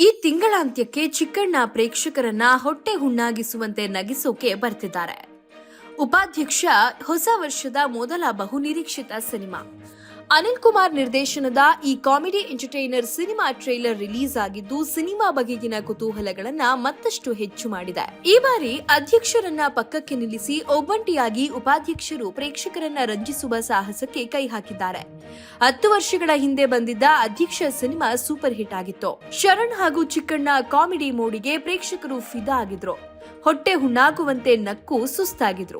ಈ ತಿಂಗಳಾಂತ್ಯಕ್ಕೆ ಚಿಕ್ಕಣ್ಣ ಪ್ರೇಕ್ಷಕರನ್ನ ಹೊಟ್ಟೆ ಹುಣ್ಣಾಗಿಸುವಂತೆ ನಗಿಸೋಕೆ ಬರ್ತಿದ್ದಾರೆ. ಉಪಾಧ್ಯಕ್ಷ ಹೊಸ ವರ್ಷದ ಮೊದಲ ಬಹುನಿರೀಕ್ಷಿತ ಸಿನಿಮಾ. ಅನಿಲ್ ಕುಮಾರ್ ನಿರ್ದೇಶನದ ಈ comedy entertainer cinema trailer release ಆಗಿದ್ದು, ಸಿನಿಮಾ ಬಗೆಗಿನ ಕುತೂಹಲಗಳನ್ನ ಮತ್ತಷ್ಟು ಹೆಚ್ಚು ಮಾಡಿದೆ. ಈ ಬಾರಿ ಅಧ್ಯಕ್ಷರನ್ನ ಪಕ್ಕಕ್ಕೆ ನಿಲ್ಲಿಸಿ ಒಬ್ಬಂಟಿಯಾಗಿ ಉಪಾಧ್ಯಕ್ಷರು ಪ್ರೇಕ್ಷಕರನ್ನ ರಂಜಿಸುವ ಸಾಹಸಕ್ಕೆ ಕೈ ಹಾಕಿದ್ದಾರೆ. ಹತ್ತು ವರ್ಷಗಳ ಹಿಂದೆ ಬಂದಿದ್ದ ಅಧ್ಯಕ್ಷ ಸಿನಿಮಾ ಸೂಪರ್ ಹಿಟ್ ಆಗಿತ್ತು. ಶರಣ್ ಹಾಗೂ ಚಿಕ್ಕಣ್ಣ ಕಾಮಿಡಿ ಮೋಡಿಗೆ ಪ್ರೇಕ್ಷಕರು ಫಿದಾ ಆಗಿದ್ರು. ಹೊಟ್ಟೆ ಹುಣ್ಣಾಗುವಂತೆ ನಕ್ಕು ಸುಸ್ತಾಗಿದ್ರು.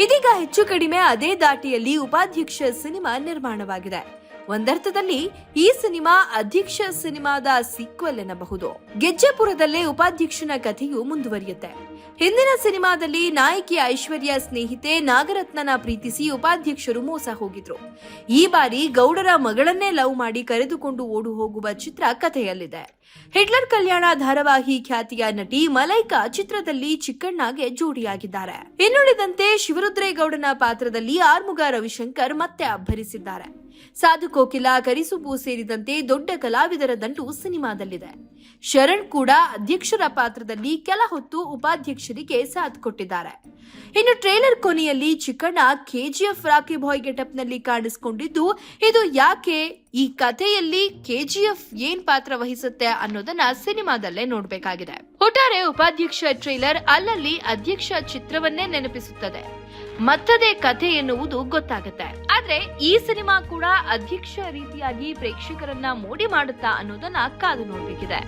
ಇದೀಗ ಹೆಚ್ಚು ಕಡಿಮೆ ಅದೇ ದಾಟಿಯಲ್ಲಿ ಉಪಾಧ್ಯಕ್ಷ ಸಿನಿಮಾ ನಿರ್ಮಾಣವಾಗಿದೆ. ಒಂದರ್ಥದಲ್ಲಿ ಈ ಸಿನಿಮಾ ಅಧ್ಯಕ್ಷ ಸಿನಿಮಾದ ಸೀಕ್ವೆಲ್ ಎನ್ನಬಹುದು. ಗೆಜ್ಜೆಪುರದಲ್ಲೇ ಉಪಾಧ್ಯಕ್ಷನ ಕಥೆಯು ಮುಂದುವರಿಯುತ್ತೆ. ಹಿಂದಿನ ಸಿನಿಮಾದಲ್ಲಿ ನಾಯಕಿ ಐಶ್ವರ್ಯ ಸ್ನೇಹಿತೆ ನಾಗರತ್ನನ ಪ್ರೀತಿಸಿ ಉಪಾಧ್ಯಕ್ಷರು ಮೋಸ ಹೋಗಿದ್ರು. ಈ ಬಾರಿ ಗೌಡರ ಮಗಳನ್ನೇ ಲವ್ ಮಾಡಿ ಕರೆದುಕೊಂಡು ಓಡು ಹೋಗುವ ಚಿತ್ರ ಕಥೆಯಲ್ಲಿದೆ. ಹಿಟ್ಲರ್ ಕಲ್ಯಾಣ ಧಾರಾವಾಹಿ ಖ್ಯಾತಿಯ ನಟಿ ಮಲೈಕಾ ಚಿತ್ರದಲ್ಲಿ ಚಿಕ್ಕಣ್ಣಗೆ ಜೋಡಿಯಾಗಿದ್ದಾರೆ. ಇನ್ನುಳಿದಂತೆ ಶಿವರುದ್ರೇಗೌಡನ ಪಾತ್ರದಲ್ಲಿ ಆರ್ಮುಗ ರವಿಶಂಕರ್ ಮತ್ತೆ ಅಬ್ಬರಿಸಿದ್ದಾರೆ. ಸಾಧು ಕೋಕಿಲ ಕರಿಸುಬು ಸೇರಿದಂತೆ ದೊಡ್ಡ ಕಲಾವಿದರ ದಂಡು ಸಿನಿಮಾದಲ್ಲಿದೆ. ಶರಣ್ ಕೂಡ ಅಧ್ಯಕ್ಷರ ಪಾತ್ರದಲ್ಲಿ ಕೆಲ ಹೊತ್ತು ಉಪಾಧ್ಯಕ್ಷರಿಗೆ ಸಾಥ್ ಕೊಟ್ಟಿದ್ದಾರೆ. ಇನ್ನು ಟ್ರೇಲರ್ ಕೊನೆಯಲ್ಲಿ ಚಿಕ್ಕಣ್ಣ ಕೆಜಿಎಫ್ ರಾಕಿ ಬಾಯ್ ಗೆಟಪ್ನಲ್ಲಿ ಕಾಣಿಸಿಕೊಂಡಿದ್ದು, ಇದು ಯಾಕೆ ಈ ಕಥೆಯಲ್ಲಿ ಕೆಜಿಎಫ್ ಏನ್ ಪಾತ್ರ ವಹಿಸುತ್ತೆ ಅನ್ನೋದನ್ನ ಸಿನಿಮಾದಲ್ಲೇ ನೋಡ್ಬೇಕಾಗಿದೆ. ಒಟ್ಟಾರೆ ಉಪಾಧ್ಯಕ್ಷ ಟ್ರೇಲರ್ ಅಲ್ಲಲ್ಲಿ ಅಧ್ಯಕ್ಷ ಚಿತ್ರವನ್ನೇ ನೆನಪಿಸುತ್ತದೆ. ಮತ್ತದೇ ಕಥೆ ಎನ್ನುವುದು ಗೊತ್ತಾಗುತ್ತೆ. ಆದ್ರೆ ಈ ಸಿನಿಮಾ ಕೂಡ ಅಧ್ಯಕ್ಷ ರೀತಿಯಾಗಿ ಪ್ರೇಕ್ಷಕರನ್ನ ಮೋಡಿ ಮಾಡುತ್ತಾ ಅನ್ನೋದನ್ನ ಕಾದು ನೋಡ್ಬೇಕಿದೆ.